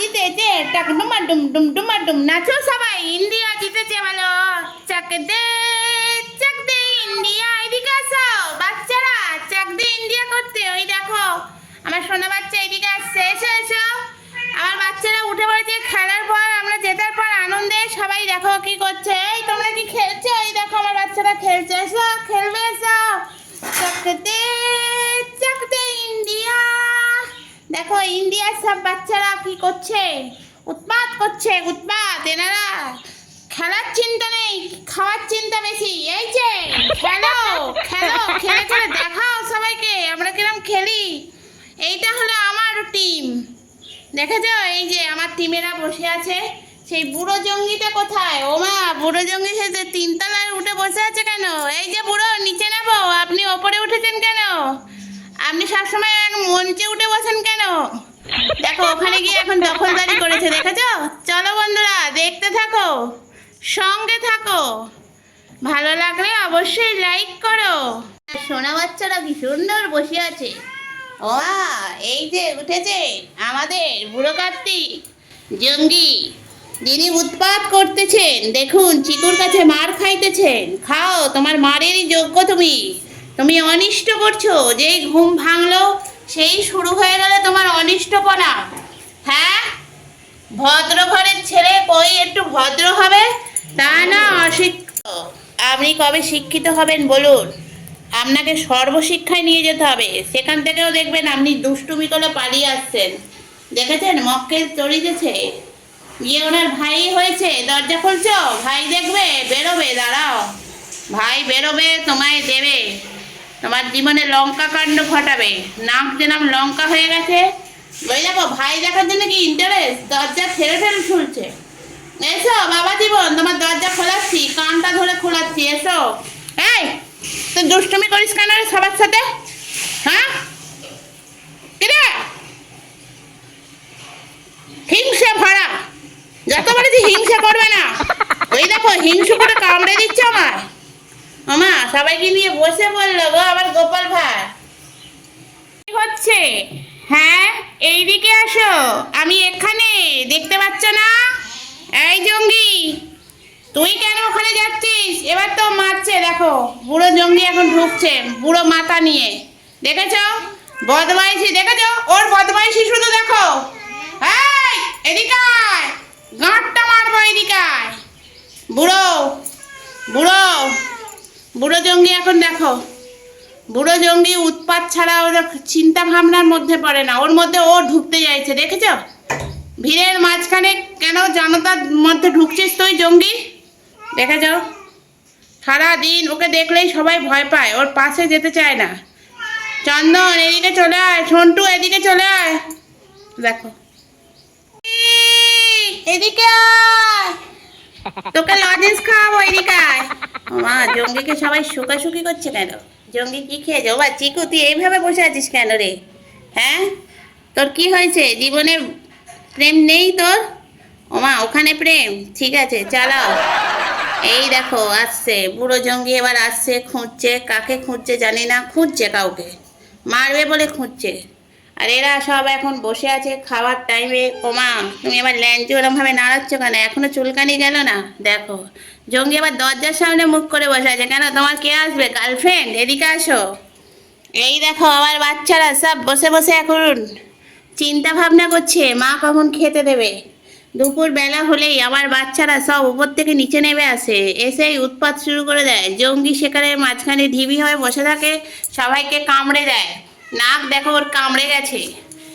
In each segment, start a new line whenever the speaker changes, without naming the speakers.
জিতেছে নাচো সবাই, ইন্ডিয়া জিতেছে বলো। চাক দে চাক দে ইন্ডিয়া, এদিকে আসো। বাচ্চারা, চাক দে ইন্ডিয়া করতে। ওই দেখো, আমার সোনা বাচ্চা এদিকে আসছে। এসো এসো। আমার বাচ্চারা উঠে পড়েছে খেলার পর, আমরা জেতার পর আনন্দে সবাই দেখো কি করছে। এই, তোমরা সব বাচ্চারা কি করছে? উৎপাত করছে, উৎপাত। এনারা খেলার চিন্তা নেই, খাওয়ার চিন্তা বেশি। এই যে, খেলো খেলো, খেলে খেলে দেখাও সবাইকে, আমরা কিরম খেলি। এইটা হলো আমার টিম দেখেছ? এই যে আমার টিমেরা বসে আছে। সেই বুড়ো জঙ্গিটা কোথায়? ও মা বুড়ো জঙ্গি সে যে তিনতলায় উঠে বসে আছে কেন? এই যে বুড়ো, নিচে নেব আপনি ওপরে উঠেছেন কেন? আপনি সবসময় মঞ্চে উঠে বসেন কেন? দেখো, ওখানে গিয়ে এখন দখলদারি করেছে, দেখেছ? চলো বন্ধুরা, দেখতে থাকো, সঙ্গে থাকো। ভালো লাগলে অবশ্যই লাইক করো। সোনা বাচ্চারা কি সুন্দর বসে আছে। ও এই যে উঠেছে আমাদের বুড়ো কার্তিক, জঙ্গি। যিনি উৎপাত করতেছেন, দেখুন, চিকুর কাছে মার খাইতেছেন। খাও, তোমার মারেরই যোগ্য তুমি। তুমি অনিষ্ট করছ, যেই ঘুম ভাঙলো সেই শুরু হয়ে গেলে তোমার অনিষ্টপনা। হ্যাঁ? ভদ্র ঘরের ছেলে কই একটু ভদ্র হবে? তা না, অশিক্ষিত। আপনি কবে শিক্ষিত হবেন বলুন? আপনাকে সর্বশিক্ষায় নিয়ে যেতে হবে। সেখান থেকেও দেখবেন আপনি দুষ্টুমি করে পালিয়ে আসছেন। দেখেছেন? মক্কেল চড়িয়েছে গিয়ে ওনার ভাই হয়েছে। দরজা খুলছ? ভাই দেখবে? বেরোবে, দাঁড়াও। ভাই বেরোবে, তোমায় দেবে। তোমার জীবনে লঙ্কা কাণ্ড ঘটাবে। নাক যেরাম লঙ্কা হয়ে গেছে। ওই দেখো, ভাই দেখার জন্য কি ইন্টারেস্ট দরজা ঠেলে ঠেলে খুলছে এসো, বাবা জীবন, তোমার দরজা খোলাচ্ছি, কানটা ধরে খোলাচ্ছি, এসো। এই, তুই দুষ্টুমি করিস কেন সবার সাথে? হ্যাঁ? কিরে হিংসে ভরা। যত বলেছি হিংসা করবে না। ওই দেখো হিংসু করে কামড়ে দিচ্ছে আমার আমা সবাইকে নিয়ে বসে বলল গো আবার গোপাল ভাই কি হচ্ছে? হ্যাঁ এইদিকে আসো, আমি এখানে, দেখতে পাচ্ছ না? এই জঙ্গি, তুই কেন ওখানে যাচ্ছিস? এবার তো মারছে, দেখো, বুড়ো জঙ্গি এখন ঢুকছে, বুড়ো মাথা নিয়ে। দেখেছ? বদমাইশি, দেখেছ? ওর বদমাইশি শুধু দেখো। এই এদিকে আয়। গাঁটটা মারবো এদিকে আয়। বুড়ো বুড়ো বুড়ো জঙ্গি এখন দেখো। বুড়ো জঙ্গি উৎপাত ছাড়া ওর চিন্তা ভাবনার মধ্যে পড়ে না। ওর মধ্যে ও ঢুকতে চাইছে, দেখেছ? ভিড়ের মাঝখানে কেন জনতার মধ্যে ঢুকছিস তুই জঙ্গি? দেখে যাও সারাদিন ওকে দেখলেই সবাই ভয় পায়, ওর পাশে যেতে চায় না। চন্দন, এদিকে চলে আয়। সন্টু, এদিকে চলে আয়। দেখো। এদিকে তোকে লজেন্স খাওয়াবো এদিকে আয়। মা, জঙ্গিকে সবাই শুকাশুকি করছে কেন? জঙ্গি কি খেয়েছে ও বা চিকু, তুই এইভাবে বসে আছিস কেন রে? হ্যাঁ? তোর কি হয়েছে? জীবনে প্রেম নেই তোর? ওমা, ওখানে প্রেম। ঠিক আছে, চালাও। এই দেখো, আসছে। বুড়ো জঙ্গি এবার আসছে, খুঁজছে। কাকে খুঁজছে জানি না। খুঁজছে কাউকে। মারবে বলে খুঁজছে। আর এরা সব এখন বসে আছে খাওয়ার টাইমে ওমা, তুমি এবার ল্যাঞ্চু ওরমভাবে নাড়াচ্ছ কেন? এখনও চুলকানি গেল না? দেখো, জঙ্গি আবার দরজার সামনে মুখ করে বসে আছে। কেন, তোমার কে আসবে? গার্লফ্রেন্ড এদিকে আসো। এই দেখো আমার বাচ্চারা সব বসে বসে এখন চিন্তা ভাবনা করছে, মা কখন খেতে দেবে? দুপুর বেলা হলেই আমার বাচ্চারা সব উপর থেকে নিচে নেমে আসে। এসেই উৎপাত শুরু করে দেয়। জঙ্গি সেখানে মাঝখানে ঢিবি হয়ে বসে থাকে, সবাইকে কামড়ে দেয়। নাক দেখো, ওর কামড়ে গেছে।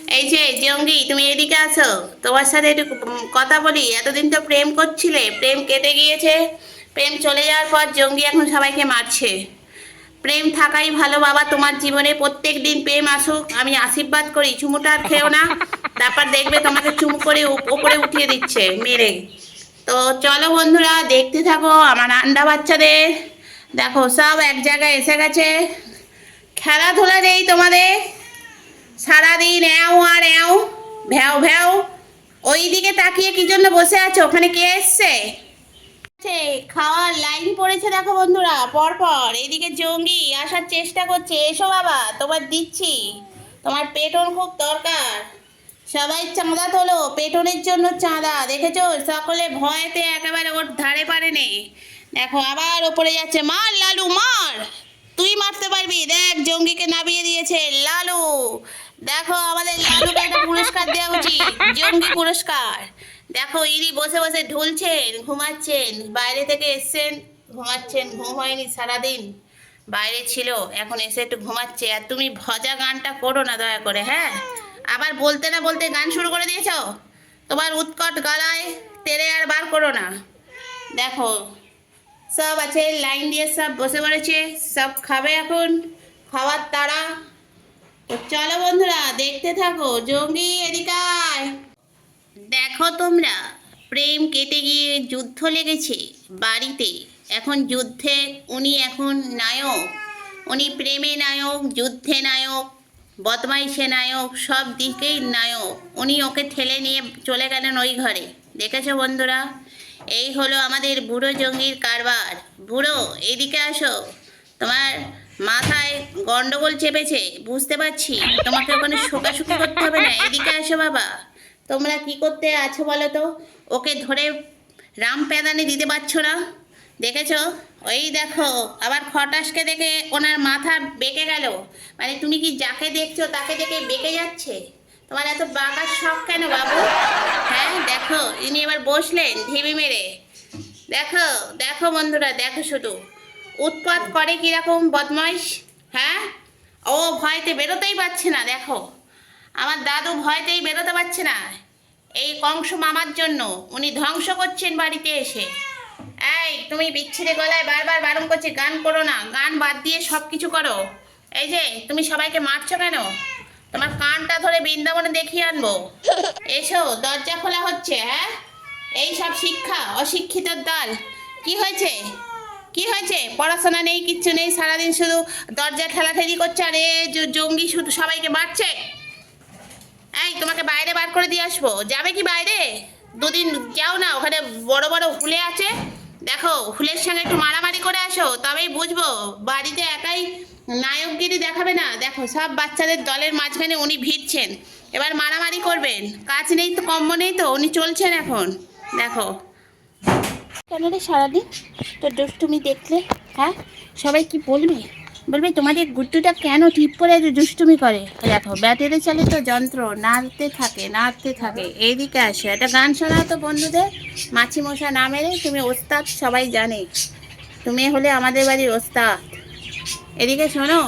এই যে, জঙ্গি, তুমি এদিকে আসো। তোমার সাথে একটু কথা বলি। এতদিন তো প্রেম করছিলে, প্রেম কেটে গিয়েছে। প্রেম চলে যাওয়ার পর জঙ্গি এখন সবাইকে মারছে। প্রেম থাকাই ভালো, বাবা। তোমার জীবনে প্রত্যেক দিন প্রেম আসুক, আমি আশীর্বাদ করি। চুমুটা আর খেও না। তারপর দেখবে তোমাকে চুমু করে উপরে উঠিয়ে দিচ্ছে, মেরে। তো চলো বন্ধুরা, দেখতে থাকো আমার আন্ডা বাচ্চাদের। দেখো, সব এক জায়গায় এসে গেছে। খেলাধুলা নেই তোমাদের? সারাদিন এও আর এও ভ্যাও ভ্যাও ওই দিকে তাকিয়ে কি জন্য বসে আছো? ওখানে কে এসছে? খাওয়ার লাইন পড়েছে দেখো বন্ধুরা পর পর এদিকে জঙ্গি আসার চেষ্টা করছে, এসো বাবা, তোমার দিচ্ছি। তোমার পেটন খুব দরকার। সবাই চাঁদা তোলো, পেটনের জন্য চাঁদা। দেখেছ? সকলে ভয়েতে একেবারে ওর ধারে পারে নেই। দেখো, আবার ওপরে যাচ্ছে, মার লালু, মার! তুই মারতে পারবি। দেখ, জঙ্গিকে নামিয়ে দিয়েছে লালু। দেখো আমাদের লালুকে একটা পুরস্কার দেওয়া উচিত, জঙ্গি পুরস্কার। দেখো, ইনি বসে বসে ঢুলছেন, ঘুমাচ্ছেন, বাইরে থেকে এসছেন, ঘুমাচ্ছেন, ঘুম হয়নি সারাদিন। বাইরে ছিল, এখন এসে একটু ঘুমাচ্ছে। আর তুমি ভজা গানটা করো না দয়া করে হ্যাঁ? আবার বলতে না বলতে গান শুরু করে দিয়েছ? তোমার উৎকট গলায় তেরে আর বার করো না। দেখো সব আছে, লাইন দিয়ে সব বসে পড়েছে, সব খাবে এখন, খাওয়ার তারা তো চলো বন্ধুরা, দেখতে থাকো, জঙ্গি এদিকে আয়। দেখো তোমরা, প্রেম কেটে গিয়ে যুদ্ধ লেগেছে বাড়িতে। এখন যুদ্ধে উনি এখন নায়ক। উনি প্রেমে নায়ক, যুদ্ধে নায়ক, বদমাইশে নায়ক, সব দিকেই নায়ক। উনি ওকে ঠেলে নিয়ে চলে গেলেন ওই ঘরে। দেখেছ বন্ধুরা? এই হলো আমাদের বুড়ো জঙ্গির কারবার। বুড়ো, এদিকে আসো। তোমার মাথায় গন্ডগোল চেপেছে, বুঝতে পারছি। তোমাকে ওখানে শোকাশুকি করতে হবে না, এদিকে আসো বাবা। তোমরা কি করতে আছো বলো তো? ওকে ধরে রাম প্যাদানি দিতে পারছ না? দেখেছ? ওই দেখো, আবার খটাসকে দেখে ওনার মাথা বেঁকে গেল। মানে তুমি কি যাকে দেখছ তাকে দেখে বেঁকে যাচ্ছে? তোমার এত বাঁকার শখ কেন বাবু? হ্যাঁ দেখো, ইনি এবার বসলেন ঢিবি মেরে। দেখো দেখো বন্ধুরা, দেখো শুধু। উৎপাত করে কীরকম বদমাইশ হ্যাঁ? ও ভয়তে বেরোতেই পারছে না, দেখো। আমার দাদু ভয়তেই বেরোতে পারছে না। এই কংস মামার জন্য উনি ধ্বংস করছেন বাড়িতে এসে। এই, তুমি বিচ্ছিরে গলায় বারবার বারণ করছি, গান করো না, গান বাদ দিয়ে সব কিছু করো। এই যে, তুমি সবাইকে মারছো কেন? তোমার কানটা ধরে বৃন্দাবনে দেখিয়ে আনব। এসো, দরজা খোলা হচ্ছে হ্যাঁ? এই সব শিক্ষা, অশিক্ষিতর দল। কি হয়েছে? কি হয়েছে? পড়াশোনা নেই, কিচ্ছু নেই, সারাদিন শুধু দরজা ঠেলাঠেলি করছে, আর এ জঙ্গি শুধু সবাইকে মারছে। এই, তোমাকে বাইরে বার করে দিয়ে আসব। যাবে কি বাইরে? দুদিন যাও না, ওখানে বড় বড় হুলে আছে। দেখো, ফুলের সঙ্গে একটু মারামারি করে আসো, তবেই বুঝব। বাড়িতে একাই নায়কগিরি দেখাবে না। দেখো, সব বাচ্চাদের দলের মাঝখানে উনি ভিড়ছেন এবার মারামারি করবেন। কাজ নেই তো, কম্ব নেই তো, উনি চলছেন এখন। দেখো। কেন রে সারাদিন? তো তুমি দেখলে হ্যাঁ? সবাই কি বলবে? বলবে, তোমাদের গুড্ডুটা কেন টিপ এত দুষ্টুমি করে? দেখো, ব্যাটারি চালিত যন্ত্র নাড়তে থাকে নাড়তে থাকে। এইদিকে আসে, একটা গান শোনাও তো বন্ধুদের। মাছি মশা না মেরে তুমি ওস্তাদ, সবাই জানে। তুমি হলে আমাদের বাড়ির ওস্তাদ। এদিকে শোনো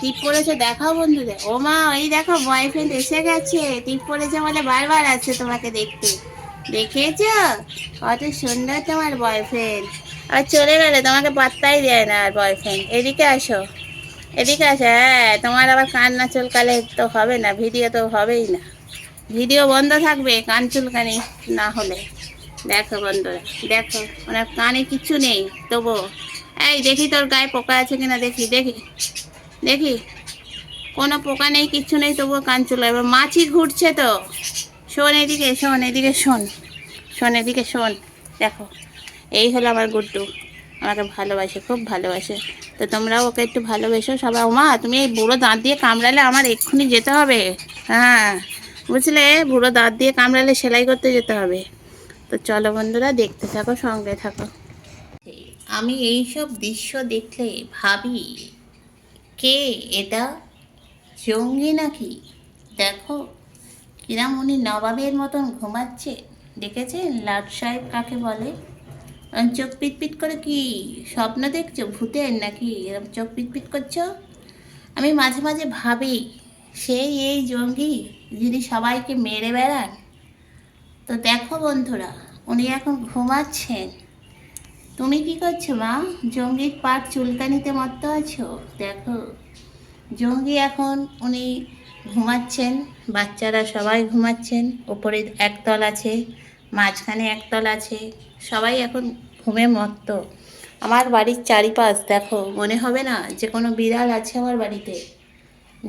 টিপ পড়েছে দেখাও বন্ধুদের। ও মা, এই দেখো বয়ফ্রেন্ড এসে গেছে। টিপ পড়েছে বলে বারবার আছে তোমাকে দেখতে। দেখেছ? কত সুন্দর তোমার বয়ফ্রেন্ড আর চলে গেলে তোমাকে পাত্তাই দেয় না আর বয়ফ্রেন্ড এদিকে আসো। এদিকে আছে হ্যাঁ তোমার আবার কান না চুলকালে তো হবে না, ভিডিও তো হবেই না। ভিডিও বন্ধ থাকবে, কান চুলকানি না হলে। দেখো বন্ধুরা, দেখো, ওনার কানে কিচ্ছু নেই, তবু। এই দেখি তোর গায়ে পোকা আছে কিনা, দেখি দেখি। দেখি, কোনো পোকা নেই, কিচ্ছু নেই, তবুও কান চুলো এবার মাছি ঘুরছে তো। শোন এদিকে শোন এদিকে, শোন। শোন এদিকে, শোন। দেখো, এই হলো আমার গুড্ডু। আমাকে ভালোবাসে, খুব ভালোবাসে। তো তোমরাও ওকে একটু ভালোবেসো সবাই। মা তুমি এই বুড়ো দাঁত দিয়ে কামড়ালে আমার এক্ষুনি যেতে হবে। হ্যাঁ বুঝলে? বুড়ো দাঁত দিয়ে কামড়ালে সেলাই করতে যেতে হবে। তো চলো বন্ধুরা, দেখতে থাকো, সঙ্গে থাকো। আমি এই সব দৃশ্য দেখলে ভাবি, কে এটা? জঙ্গি নাকি? দেখো, কিরাম উনি নবাবের মতন ঘুমাচ্ছে। দেখেছেন? লাট সাহেব কাকে বলে? চোখ পিটপিট করে কি স্বপ্ন দেখছ? ভূতের নাকি? এরকম চোখ পিটপিট করছ? আমি মাঝে মাঝে ভাবি সেই এই জঙ্গি যিনি সবাইকে মেরে বেড়ান। তো দেখো বন্ধুরা, উনি এখন ঘুমাচ্ছেন। তুমি কি করছ মা? জঙ্গির পাট চুলকানিতে মত্ত আছো? দেখো, জঙ্গি এখন উনি ঘুমাচ্ছেন, বাচ্চারা সবাই ঘুমাচ্ছেন, ওপরে একতল আছে, মাঝখানে একতল আছে, সবাই এখন ঘুমে মত্ত। আমার বাড়ির চারিপাশ দেখো, মনে হবে না যে কোনো বিড়াল আছে আমার বাড়িতে।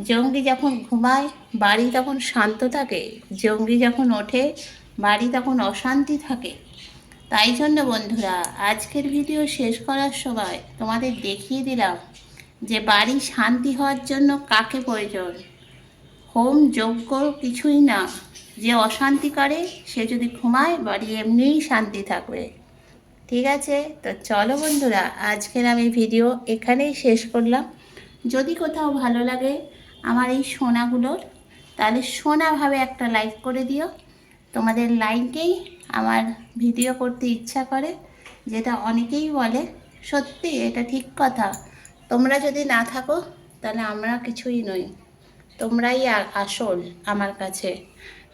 জঙ্গি যখন ঘুমায়, বাড়ি তখন শান্ত থাকে। জঙ্গি যখন ওঠে, বাড়ি তখন অশান্তি থাকে। তাই জন্য বন্ধুরা, আজকের ভিডিও শেষ করার সময় তোমাদের দেখিয়ে দিলাম যে বাড়ি শান্তি হওয়ার জন্য কাকে প্রয়োজন। হোম যজ্ঞ কিছুই না। যে অশান্তি করে, সে যদি ঘুমায়, বাড়ি এমনিই শান্তি থাকবে। ঠিক আছে? তো চলো বন্ধুরা, আজকের আমি ভিডিও এখানেই শেষ করলাম। যদি কোথাও ভালো লাগে আমার এই সোনাগুলোর, তাহলে সোনাভাবে একটা লাইক করে দিও। তোমাদের লাইকেই আমার ভিডিও করতে ইচ্ছা করে, যেটা অনেকেই বলে, সত্যি, এটা ঠিক কথা। তোমরা যদি না থাকো, তাহলে আমরা কিছুই নই। তোমরাই আসল আমার কাছে।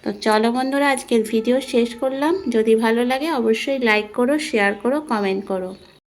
তো চলো বন্ধুরা, আজকের ভিডিও শেষ করলাম। যদি ভালো লাগে, অবশ্যই লাইক করো শেয়ার করো কমেন্ট করো।